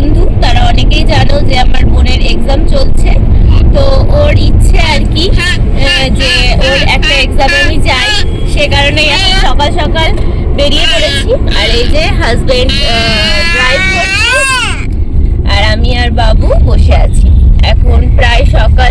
বন্ধু তারা অনেকেই জানো যে আমার বোনের এক্সাম চলছে। তো ওর ইচ্ছে আর কি যে ওর একটা এক্সাম আমি যাই। সে কারণে এখন সকাল সকাল বেরিয়ে পড়েছি। আর এই যে হাজবেন্ড ড্রাইভ করছে। আর আমি আর বাবু বসে আছি। এখন প্রায় সকাল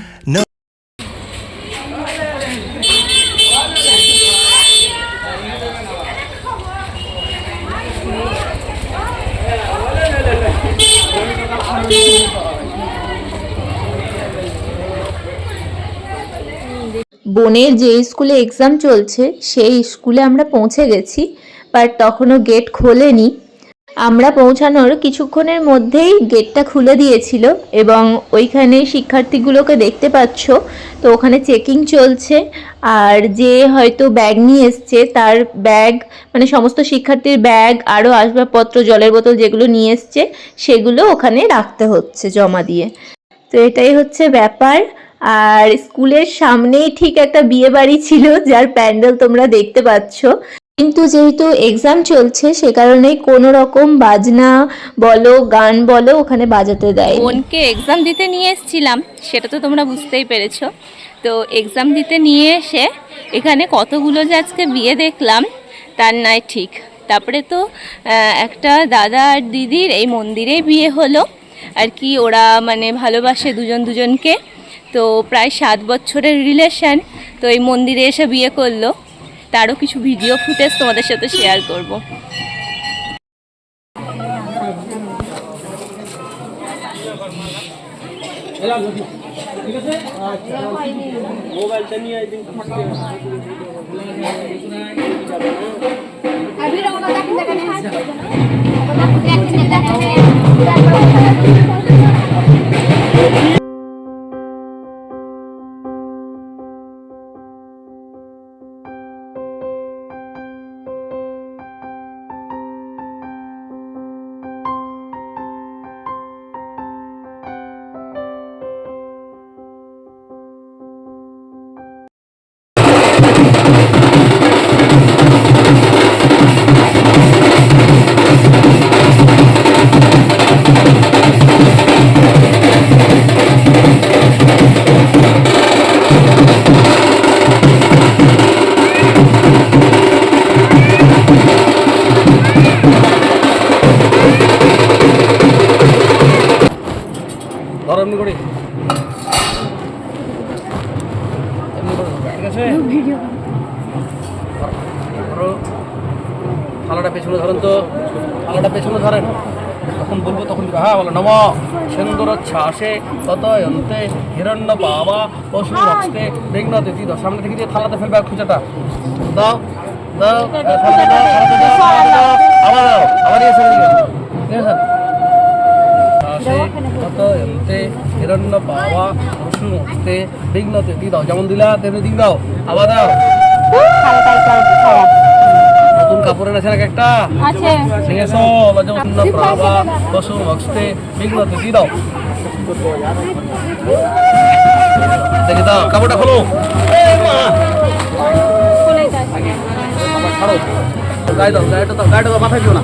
বোনের যে স্কুলে এক্সাম চলছে, সেই স্কুলে আমরা পৌঁছে গেছি বাট তখনও গেট খোলেনি। আমরা পৌঁছানোর কিছুক্ষণের মধ্যেই গেটটা খুলে দিয়েছিল এবং ওইখানে শিক্ষার্থীগুলোকে দেখতে পাচ্ছ। তো ওখানে চেকিং চলছে, আর যে হয়তো ব্যাগ নিয়ে এসছে, তার ব্যাগ মানে সমস্ত শিক্ষার্থীর ব্যাগ আরও আসবাবপত্র, জলের বোতল যেগুলো নিয়ে এসছে, সেগুলো ওখানে রাখতে হচ্ছে জমা দিয়ে। তো এটাই হচ্ছে ব্যাপার। আর স্কুলের সামনেই ঠিক একটা বিয়ে বাড়ি ছিল, যার প্যান্ডেল তোমরা দেখতে পাচ্ছ। কিন্তু যেহেতু এক্সাম চলছে, সে কারণে কোনো রকম বাজনা বলো, গান বলো ওখানে বাজাতে দেয় বোনকে এক্সাম দিতে নিয়ে এসেছিলাম, সেটা তো তোমরা বুঝতেই পেরেছ। তো এক্সাম দিতে নিয়ে এসে এখানে কতগুলো যে আজকে বিয়ে দেখলাম, তার নাই ঠিক। তারপরে তো একটা দাদা আর দিদির এই মন্দিরেই বিয়ে হলো। আর কি ওরা মানে ভালোবাসে দুজন দুজনকে। তো প্রায় সাত বছরের রিলেশন তো এই মন্দিরে এসে বিয়ে করল। তারও কিছু ভিডিও ফুটেজ তোমাদের সাথে শেয়ার করব। ধরো পেছনে ধরেন তো থালাটা পেছনে ধরেন। তখন বলব তখন হ্যাঁ বলো, নম। সুন্দর ছাসে তত অন্তে হিরণ্য বাবা পশু রক্তে বিঘ্ন দিদি দাও সামনে থেকে দিয়ে থালাতে ফেলবে খুঁজাটা। দাও দাও আবার দাও, আবার এসে ঠিক আছে? ছাসে তত তত এন্তে হিরণ্য দাও যেমন দিলা, তেমনি দিয়ে দাও, আবার দাও। কাপড়ের আছে নাকি একটা? আছে। সিংহেশ লজ্জন্য প্রাবা রসুন হস্তে বিঘ্নতে দিয়ে দাও। দেখে দাও কাপড়টা খোলো। ছাড়ো। গায়ে দাও গায়েটা দাও গায়েটা দাও মাথায় দিও না।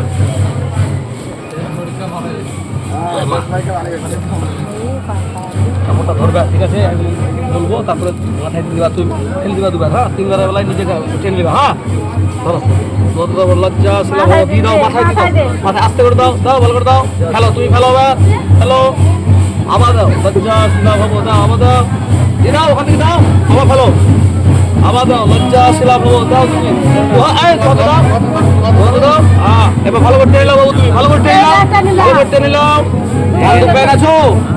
কাপড়টা ধরবা ঠিক আছে? আমি বলব তারপরে মাথায় দিবা তুমি ফেলে দিবা দুবার হ্যাঁ? তিনবার বেলায় নিজেকে টেনে দিবা হ্যাঁ? ধরো। লজ্জা শিলাভ দিয়ে দাও মাথায় দাও। মাথায় আস্তে করে দাও দাও ভালো করে দাও। খেলো তুমি খেলো এবার। খেলো। আবার দাও লজ্জা শিলাভ হব দাও আবার দাও। দিয়ে দাও ওখান থেকে দাও আবার খেলো। আবার দাও লজ্জা শিলাভ হব দাও তুমি। কত দাও কত দাও হ্যাঁ এবার ভালো করতে এলাম বাবু তুমি ভালো করতে এলাম ভালো ব্যাগ আছো বিছানা নেই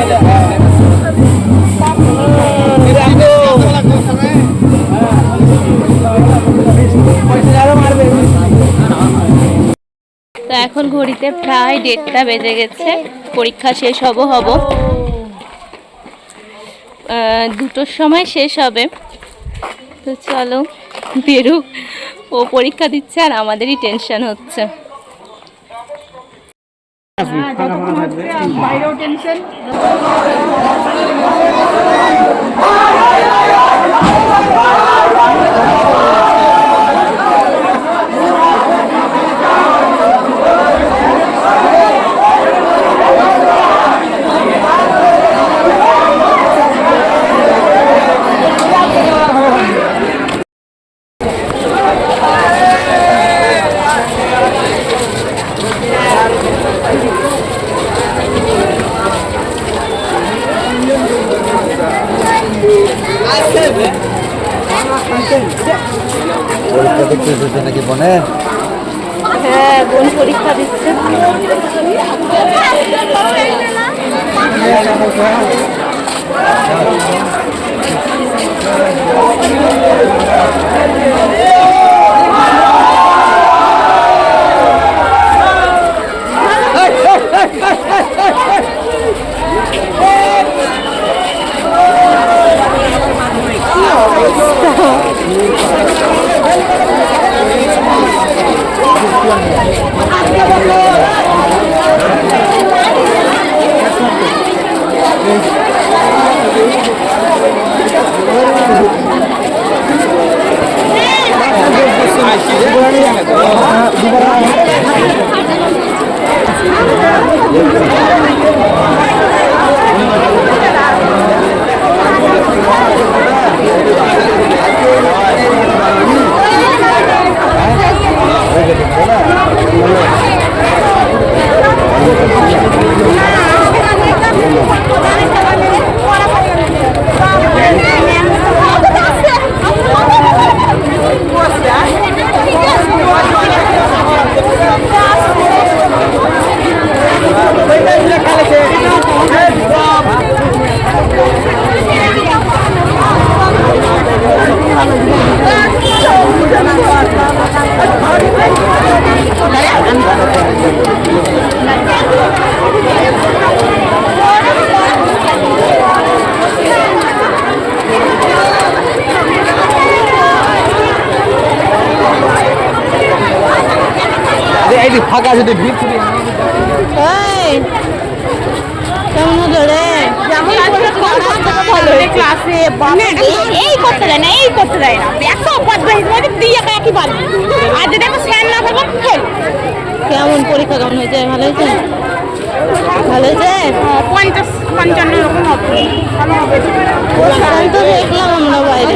এখন ঘড়িতে প্রায় দেড়টা বেজে গেছে। পরীক্ষা শেষ হব হব। দুটোর সময় শেষ হবে। তো চলো বেরুক ও পরীক্ষা দিচ্ছে আর আমাদেরই টেনশন হচ্ছে। পরীক্ষা দেখতে এসেছে নাকি বনে? হ্যাঁ বোন পরীক্ষা দিচ্ছে। এই যে ফাঁকা যদি ক্লাসে এই করতে দেয় না এই করতে দেয় না মানে একই আর যদি আমি স্যার না থাকব ফেল কেমন পরীক্ষা কেমন হয়েছে ভালো হয়েছে ভালো হয়েছে পঞ্চাশ পঞ্চান্ন এরকম হবে ভালো হবে তো দেখলাম আমরা বাইরে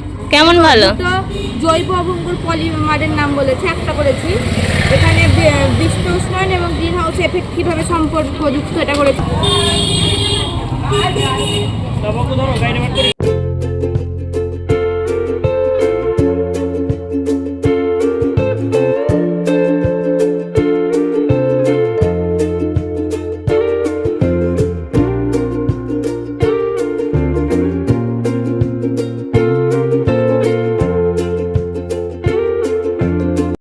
কেমন ভালো? তো জৈব অভঙ্গুর পলিমারের নাম বলেছে একটা করেছি। এখানে বিশ্ব উষ্ণায়ন এবং গ্রিন হাউস এফেক্ট কীভাবে সম্পর্কযুক্ত এটা করেছি।